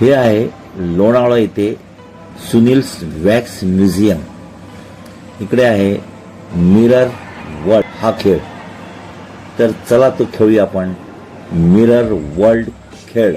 हे आहे लोणावळा येथे सुनील्स वॅक्स म्युझियम. इकडे आहे मिरर वर्ल्ड. हा खेळ. तर चला तो खेळूया आपण. मिरर वर्ल्ड खेळ.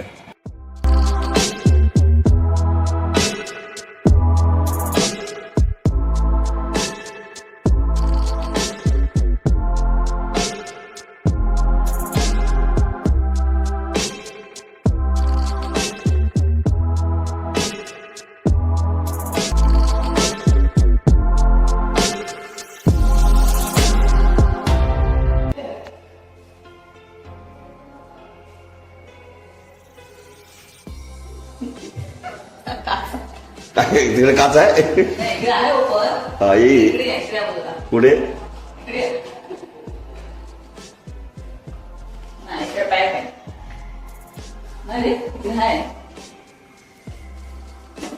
Pack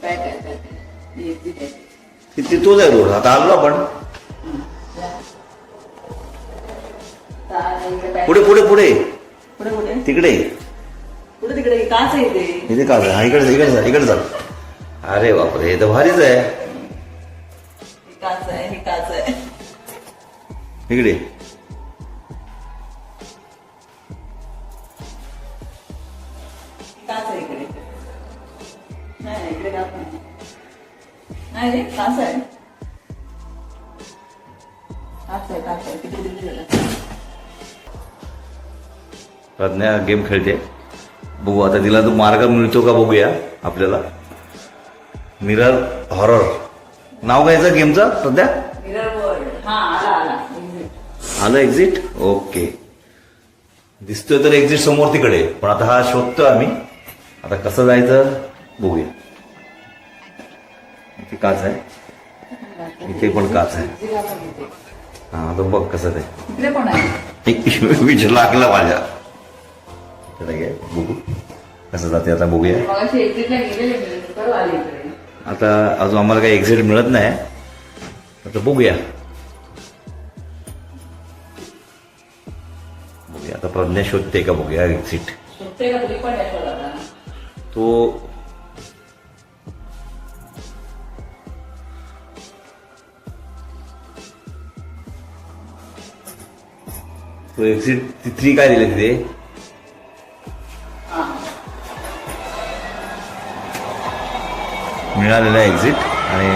आहे, pack आहे. हे आहे. तिथे तोच आहे रोड आता आलो आपण. पुढे पुढे पुढे पुढे पुढे तिकडे पुढे काच आहे इथे इथे काच हा इकडे इकडे जा इकडे जा अरे बापरे हे तर भारीच आहे ही। काच आहे ही काच आहे इकडे। ही काच आहे इकडे? नाही नाही, इकडे काच नाही नाही रे काच आहे काच आहे काच आहे तिकडे तिकडे झालं. प्रज्ञा गेम खेळते बघू आता तिला तो मार्ग मिळतो का बघूया आपल्याला. मिरर हॉरर नाव काय याचं गेमचं हा आला आला. Exit. आलं एक्झिट ओके दिसतोय तर एक्झिट समोर तिकडे. पण आता हा शोधतोय आम्ही. आता कसं जायचं बघूया. इथे काच आहे. इथे पण काच आहे. हा आता बघ कसं ते. एक विच लागलं माझ्या. घे, बघू कसं जाते आता बघूया आता अजून आम्हाला काही एक्झिट मिळत नाही आता बघूया बघूया आता प्रज्ञा शोधते का बघूया एक्झिट तो तो एक्झिट तिथली काय दिले तिथे मिळालेला एक्झिट आणि